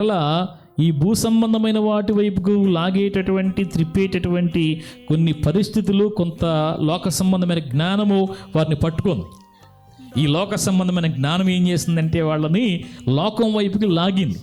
అలా ఈ భూ సంబంధమైన వాటి వైపుకు లాగేటటువంటి త్రిప్పేటటువంటి కొన్ని పరిస్థితులు కొంత లోక సంబంధమైన జ్ఞానము వారిని పట్టుకుంది. ఈ లోక సంబంధమైన జ్ఞానం ఏం చేసిందంటే వాళ్ళని లోకం వైపుకి లాగింది.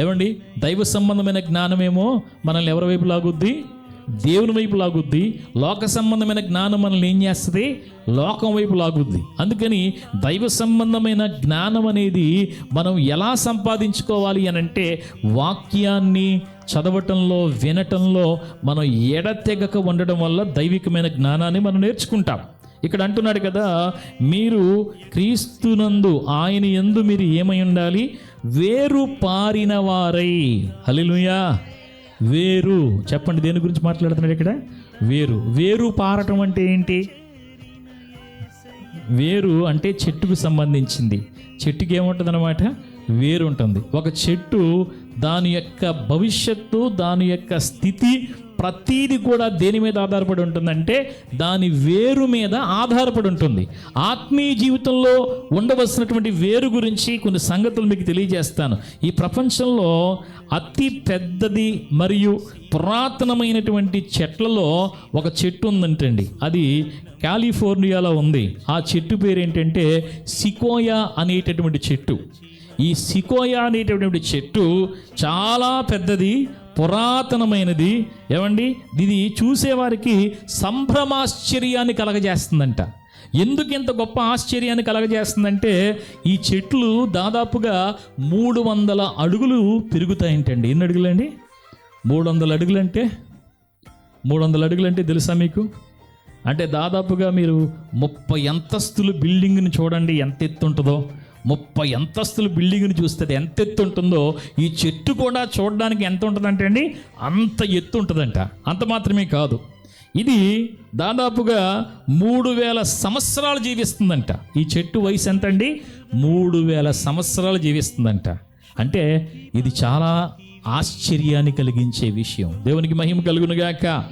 ఏమండి? దైవ సంబంధమైన జ్ఞానమేమో మనల్ని ఎవరి వైపు లాగుద్ది? దేవుని వైపు లాగుద్ది లోక సంబంధమైన జ్ఞానం మనల్ని ఏం చేస్తుంది? లోకం వైపు లాగుద్ది. అందుకని దైవ సంబంధమైన జ్ఞానం అనేది మనం ఎలా సంపాదించుకోవాలి అని అంటే వాక్యాన్ని చదవటంలో వినటంలో మనం ఎడతెగక ఉండడం వల్ల దైవికమైన జ్ఞానాన్ని మనం నేర్చుకుంటాం. ఇక్కడ అంటున్నాడు కదా మీరు క్రీస్తునందు ఆయన ఎందు మీరు ఏమై ఉండాలి? వేరు పారిన వారై. హలిలుయా వేరు. చెప్పండి దేని గురించి మాట్లాడుతున్నాడు ఇక్కడ? వేరు. వేరు పారటం అంటే ఏంటి? వేరు అంటే చెట్టుకు సంబంధించింది. చెట్టుకి ఏముంటుంది అనమాట వేరు ఉంటుంది. ఒక చెట్టు దాని యొక్క భవిష్యత్తు దాని యొక్క స్థితి ప్రతీది కూడా దేని మీద ఆధారపడి ఉంటుందంటే దాని వేరు మీద ఆధారపడి ఉంటుంది. ఆత్మీయ జీవితంలో ఉండవలసినటువంటి వేరు గురించి కొన్ని సంగతులు మీకు తెలియజేస్తాను. ఈ ప్రపంచంలో అతి పెద్దది మరియు పురాతనమైనటువంటి చెట్లలో ఒక చెట్టు ఉందంటండి. అది కాలిఫోర్నియాలో ఉంది. ఆ చెట్టు పేరు ఏంటంటే సికోయా అనేటటువంటి చెట్టు. ఈ సికోయా అనేటటువంటి చెట్టు చాలా పెద్దది పురాతనమైనది. ఏమండి? ఇది చూసేవారికి సంభ్రమాశ్చర్యాన్ని కలగజేస్తుందంట. ఎందుకు ఇంత గొప్ప ఆశ్చర్యాన్ని కలగజేస్తుందంటే ఈ చెట్లు దాదాపుగా మూడు వందల అడుగులు పెరుగుతాయంటండి. ఎన్ని అడుగులండి? మూడు వందల అడుగులంటే? మూడు వందల అడుగులంటే తెలుసా మీకు? అంటే దాదాపుగా మీరు ముప్పై అంతస్తులు బిల్డింగ్ని చూడండి ఎంత ఎత్తు ఉంటుందో. ముప్పై అంతస్తుల బిల్డింగ్ని చూస్తే ఎంత ఎత్తు ఉంటుందో ఈ చెట్టు కూడా చూడడానికి ఎంత ఉంటుందంటే అండి అంత ఎత్తు ఉంటుందంట. అంత మాత్రమే కాదు. ఇది దాదాపుగా మూడు వేల సంవత్సరాలు జీవిస్తుందంట. ఈ చెట్టు వయసు ఎంత అండి మూడు వేల సంవత్సరాలు జీవిస్తుందంట. అంటే ఇది చాలా ఆశ్చర్యాన్ని కలిగించే విషయం. దేవునికి మహిమ కలుగునుగాక.